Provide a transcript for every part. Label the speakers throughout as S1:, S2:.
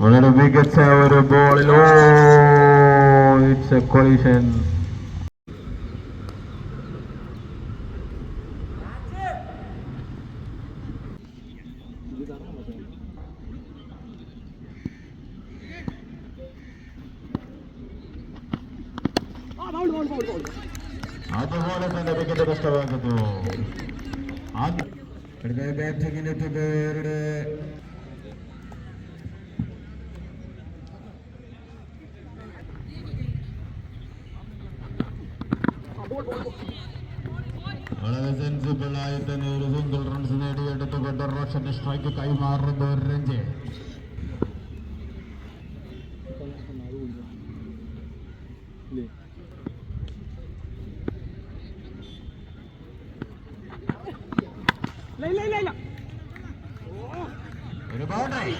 S1: വളരെ മികച്ച ഒരു ബോളിൽ ഓ ഇറ്റ്സ് എ കൊളീഷൻ അതുപോലെ തന്നെ വിക്കറ്റ് നഷ്ടമാകുന്നു. ബാറ്റിംഗിനെത്തി പേരുടെ വളരെ സെൻസിബിൾ ആയി തന്നെ ഒരു സിംഗിൾ റൺസ് നേടിയെടുത്തുകൊണ്ട് റോഷന്റെ സ്ട്രൈക്ക് കൈമാറുന്ന ഒരു രഞ്ജ് ഒരു ബൗണ്ടറി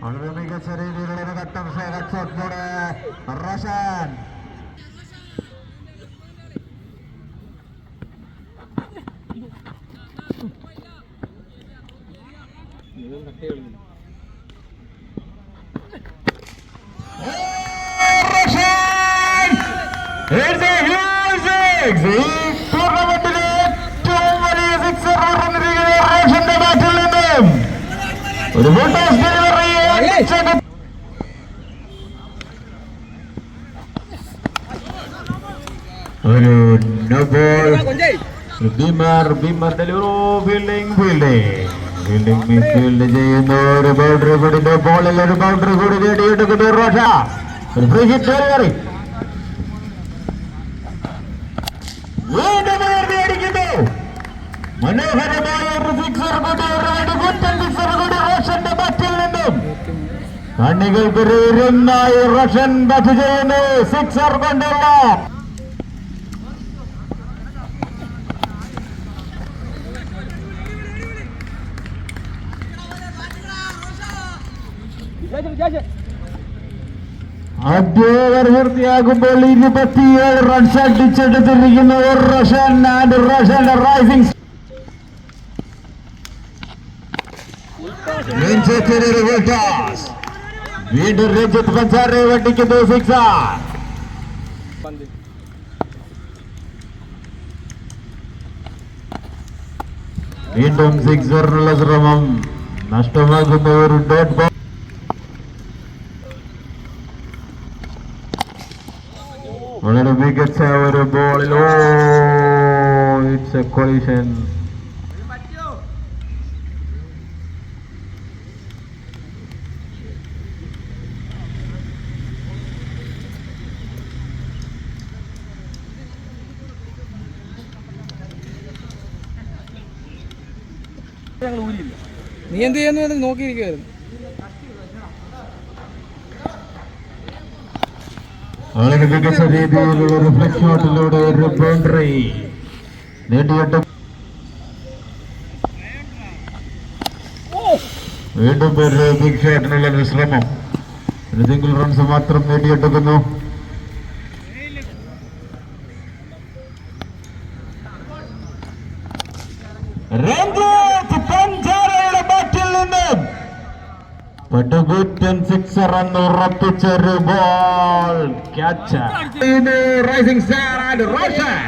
S1: വളരെ മികച്ച രീതിയിലുള്ള ഘട്ടം ഷോട്ടിലൂടെ റോഷൻ. ടൂർണമെന്റിലെ ഏറ്റവും വലിയ സിക്സർ റോഷന്റെ ബാറ്റിൽ നിന്നും ഒരു ബോട്ടോസ് ഡെലിവറി ഒരു no ball beamer beamer delivery fielding fielding ചെയ്യുന്ന ഒരു ബൗണ്ടറി കൂടി ബോളിൽ ഒരു ബൗണ്ടറി കൂടി നേടിയെടുക്കുന്നു റോഷ. ഒരു ഫ്രീ ഹിറ്റ് കയറി മനോഹരമായ ഒരു സിക്സർ കൂടി ഒരു വെടികുറ്റൻ സിക്സർ കൂടി റോഷന്റെ ബാറ്റിൽ നിന്നും. ബാറ്റ് ചെയ്യുന്നു. സിക്സർ കൊണ്ടുള്ള അധ്യാപകർ പൂർത്തിയാകുമ്പോൾ ഇരുപത്തിയേഴ് റൺസ് അടിച്ചെടുത്തിരിക്കുന്ന ഒരു റഷൻ ആൻഡ് റഷന്റെ റൈസിംഗ് രഞ്ജിത്തിനൊരു full toss. വീണ്ടും രഞ്ജിത്ത് പഞ്ചാരെ വണ്ടിക്കുന്നു സിക്സ് വീണ്ടും സിക്സറിനുള്ള ശ്രമം നഷ്ടമാകുന്ന ഒരു ഡോട്ട് ബോൾ വളരെ മികച്ച ഒരു ബോളിൽ ഓ ഇറ്റ്സ് എ കൊളീഷൻ
S2: നീ എന്ത് ചെയ്യുന്നു നോക്കിയിരിക്കുവായിരുന്നു.
S1: വളരെ മികച്ച രീതിയിലുള്ള ഒരു ഫ്ലക്സ് ഷോട്ടിലൂടെ ഒരു ബൗണ്ടറി നേടിയിട്ട് വീണ്ടും ഒരു ബിഗ് ഷോട്ടിനുള്ള ഒരു ശ്രമം. ഒരു സിംഗിൾ റൺസ് മാത്രം നേടിയെടുക്കുന്നു. രഞ്ജിത്ത് പടുകൂറ്റൻ സിക്സർ എന്ന് ഉറപ്പിച്ചൊരു ball catch rising star and Roshan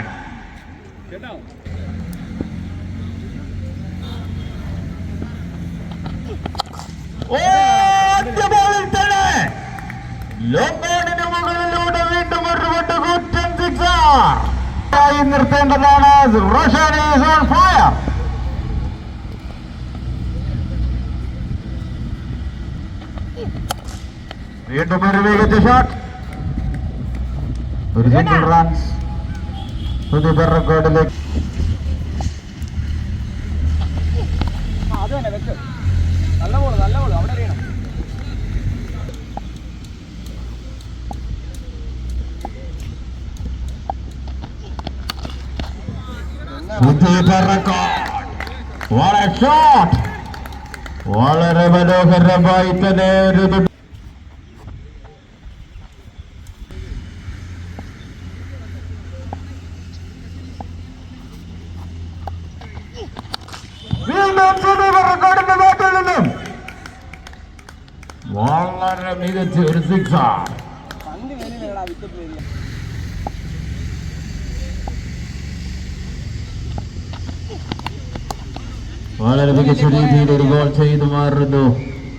S1: ലോങ്കോണിന് മുകളിലൂടെ വീണ്ടും ഒരു പടുകൂറ്റൻ സിക്സർ ആയി നിർത്തേണ്ടതാണ്. റോഷൻ ഈസ് ഓൺ ഫയർ വീണ്ടും ഒരു മികച്ച ഷോട്ട് ഒരു സിംഗിൾ റൺസ് പുതിയ റെക്കോർഡിലേക്ക്.
S2: നല്ല ബോൾ നല്ല ബോൾ അവിടെ അറിയണം.
S1: വളരെ മനോഹരമായി തന്നെ ഒരു ഇത് വീണ്ടും സുദീപ് റെക്കോർഡിന്റെ ബാറ്റിൽ നിന്നും വളരെ മികച്ച ഒരു
S2: സിക്സ്
S1: വളരെ മികച്ച രീതിയിൽ ഒരു ഗോൾ ചെയ്തു മാറുന്നു.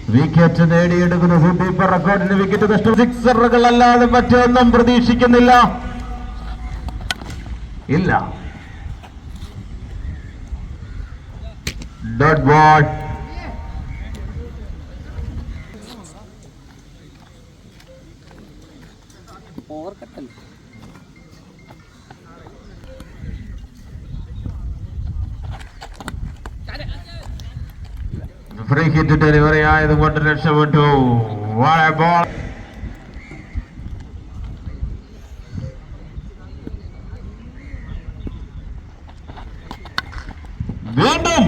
S1: വിക്കറ്റ് നേടിയെടുക്കുന്ന സൂപ്പർ റെക്കോർഡിന് വിക്കറ്റ് നഷ്ടം. സിക്സറുകൾ അല്ലാതെ മറ്റൊന്നും പ്രതീക്ഷിക്കുന്നില്ല. ഇല്ല. Dot ball free hit delivery ആയതുകൊണ്ട് രക്ഷപ്പെട്ടു വാഴപ്പോൾ വീണ്ടും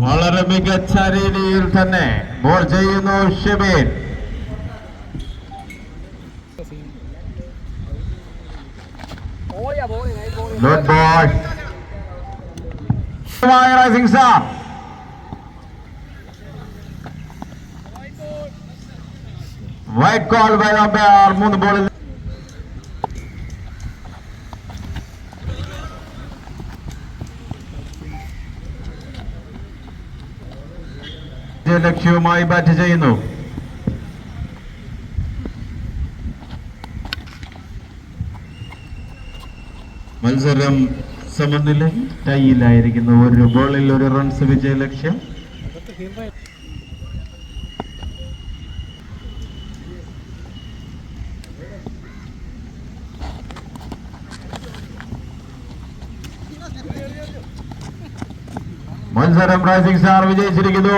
S1: വളരെ മികച്ച രീതിയിൽ തന്നെ ബോൾ ചെയ്യുന്നു ഷെബീൻ.
S2: ഗുഡ് ബോൾ റൈസിംഗ് ബോളി
S1: Good കോൾ ബൈ. മൂന്ന് ബോളിൽ ലക്ഷ്യവുമായി ബാറ്റ് ചെയ്യുന്നു. മത്സരം സമനില ടൈയിലായിരിക്കുന്നു ഒരു ബോളിൽ ഒരു റൺസ് വിജയ ലക്ഷ്യം മത്സരം റൈസിംഗ് സ്റ്റാർ വിജയിച്ചിരിക്കുന്നു.